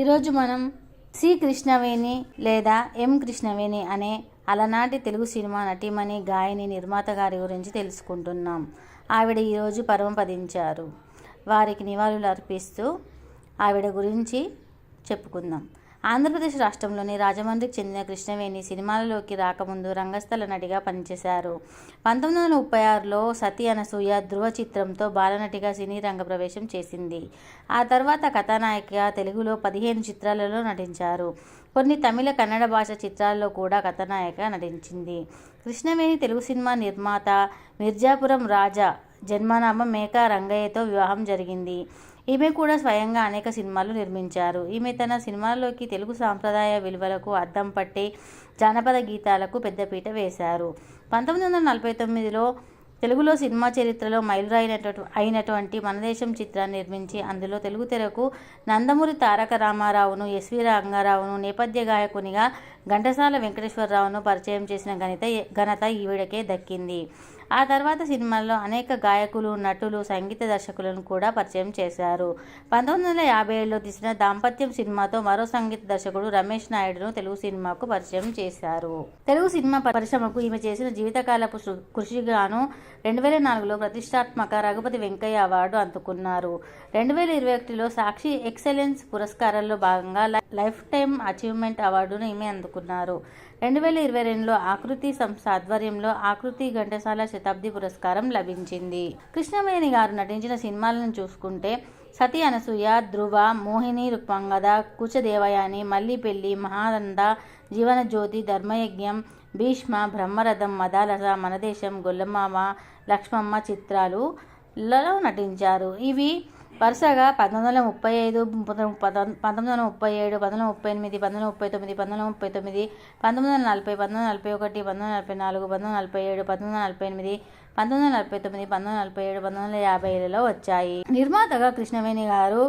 ఈరోజు మనం సి కృష్ణవేణి లేదా ఎం కృష్ణవేణి అనే అలనాటి తెలుగు సినిమా నటీమణి గాయని నిర్మాత గారి గురించి తెలుసుకుంటున్నాం. ఆవిడ ఈరోజు పరమపదించారు వారికి నివాళులు అర్పిస్తూ ఆవిడ గురించి చెప్పుకుందాం. ఆంధ్రప్రదేశ్ రాష్ట్రంలోని రాజమండ్రికి చెందిన కృష్ణవేణి సినిమాలలోకి రాకముందు రంగస్థల నటిగా పనిచేశారు. పంతొమ్మిది వందల ముప్పై ఆరులో సతి అనసూయ ధ్రువ చిత్రంతో బాలనటిగా సినీ రంగ ప్రవేశం చేసింది. ఆ తర్వాత కథానాయికగా తెలుగులో పదిహేను చిత్రాలలో నటించారు. కొన్ని తమిళ కన్నడ భాష చిత్రాల్లో కూడా కథానాయిక నటించింది. కృష్ణవేణి తెలుగు సినిమా నిర్మాత మిర్జాపురం రాజా జన్మనామ మేకా రంగయ్యతో వివాహం జరిగింది. ఈమె కూడా స్వయంగా అనేక సినిమాలు నిర్మించారు. ఈమె తన సినిమాల్లోకి తెలుగు సాంప్రదాయ విలువలకు అద్దం పట్టి జానపద గీతాలకు పెద్దపీట వేశారు. పంతొమ్మిది వందల నలభై తొమ్మిదిలో తెలుగులో సినిమా చరిత్రలో మైలురాయినటువంటి అయినటువంటి మనదేశం చిత్రాన్ని నిర్మించి అందులో తెలుగు తెరకు నందమూరి తారక రామారావును ఎస్వి రంగారావును నేపథ్య గాయకునిగా ఘంటసాల వెంకటేశ్వరరావును పరిచయం చేసిన ఘనత ఘనత ఈవిడకే దక్కింది. ఆ తర్వాత సినిమాల్లో అనేక గాయకులు నటులు సంగీత దర్శకులను కూడా పరిచయం చేశారు. పంతొమ్మిది వందల యాభై ఏడులో తీసిన దాంపత్యం సినిమాతో మరో సంగీత దర్శకుడు రమేష్ నాయుడును తెలుగు సినిమాకు పరిచయం చేశారు. తెలుగు సినిమా పరిశ్రమకు ఈమె చేసిన జీవితకాలపు కృషిగాను రెండు వేల నాలుగులో ప్రతిష్టాత్మక రఘుపతి వెంకయ్య అవార్డు అందుకున్నారు. రెండు వేల ఇరవై ఒకటిలో సాక్షి ఎక్సలెన్స్ పురస్కారాల్లో భాగంగా లైఫ్ టైం అచీవ్మెంట్ అవార్డును ఈమె అందుకున్నారు. రెండు వేల ఇరవై రెండులో ఆకృతి సంస్థ ఆధ్వర్యంలో ఆకృతి ఘంటసాల శతాబ్ది పురస్కారం లభించింది. కృష్ణవేణి గారు నటించిన సినిమాలను చూసుకుంటే సతీ అనసూయ ధ్రువ మోహిని రుక్మంగద కుచదేవయాని మల్లిపెల్లి మహానంద జీవనజ్యోతి ధర్మయజ్ఞం భీష్మ బ్రహ్మరథం మదాలస మనదేశం గొల్లమామ లక్ష్మమ్మ చిత్రాలు లలో నటించారు. ఇవి వరుసగా పంతొమ్మిది వందల ముప్పై ఐదు పంతొమ్మిది వందల ముప్పై ఏడు పంతొమ్మిది వందల ముప్పై ఎనిమిది పంతొమ్మిది వందల ముప్పై తొమ్మిది పంతొమ్మిది వందల ముప్పై తొమ్మిది పంతొమ్మిది వందల నలభై పంతొమ్మిది వందల నలభై ఒకటి పంతొమ్మిది వందల నలభై నాలుగు పంతొమ్మిది వందల నలభై ఏడు పంతొమ్మిది వందల నలభై ఎనిమిది పంతొమ్మిది వందల నలభై తొమ్మిది పంతొమ్మిది వందల నలభై ఏడు పంతొమ్మిది వందల యాభై ఏడులో వచ్చాయి నిర్మాతగా కృష్ణవేణి గారు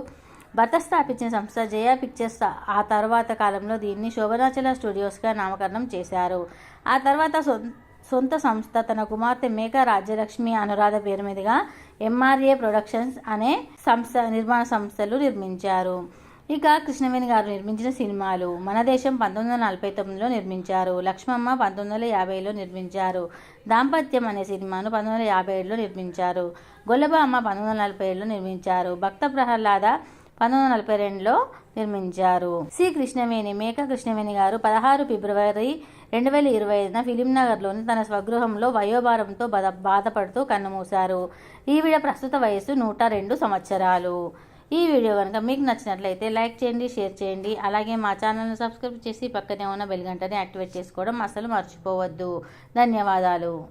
భర్త స్థాపించిన సంస్థ జయ పిక్చర్స్ ఆ తర్వాత కాలంలో దీన్ని శోభనాచల స్టూడియోస్గా నామకరణం చేశారు ఆ తర్వాత సొంత సొంత సంస్థ తన కుమార్తె మేక రాజ్యలక్ష్మి అనురాధ పేరు మీదుగా ఎంఆర్ఏ ప్రొడక్షన్స్ అనే సంస్థ నిర్మాణ సంస్థలు నిర్మించారు. ఇక కృష్ణవేణి గారు నిర్మించిన సినిమాలు మన దేశం పంతొమ్మిది వందల నలభై తొమ్మిదిలో నిర్మించారు. లక్ష్మమ్మ పంతొమ్మిది వందల యాభైలో నిర్మించారు. దాంపత్యం అనే సినిమాను పంతొమ్మిది వందల యాభై ఏడులో నిర్మించారు. గొల్లబామ్మ పంతొమ్మిది వందల నలభై ఏడులో నిర్మించారు. భక్త ప్రహ్లాద పంతొమ్మిది వందల నలభై రెండులో నిర్మించారు. సి. కృష్ణవేణి మేక కృష్ణవేణి గారు పదహారు ఫిబ్రవరి రెండు వేల ఇరవై ఐదున ఫిలింనగర్లోని తన స్వగృహంలో వయోభారంతో బాధ బాధపడుతూ కన్నుమూశారు. ఈవిడ ప్రస్తుత వయస్సు నూట రెండు సంవత్సరాలు. ఈ వీడియో కనుక మీకు నచ్చినట్లయితే లైక్ చేయండి షేర్ చేయండి. అలాగే మా ఛానల్ను సబ్స్క్రైబ్ చేసి పక్కనే ఉన్న బెల్ గంటని యాక్టివేట్ చేసుకోవడం అసలు మర్చిపోవద్దు. ధన్యవాదాలు.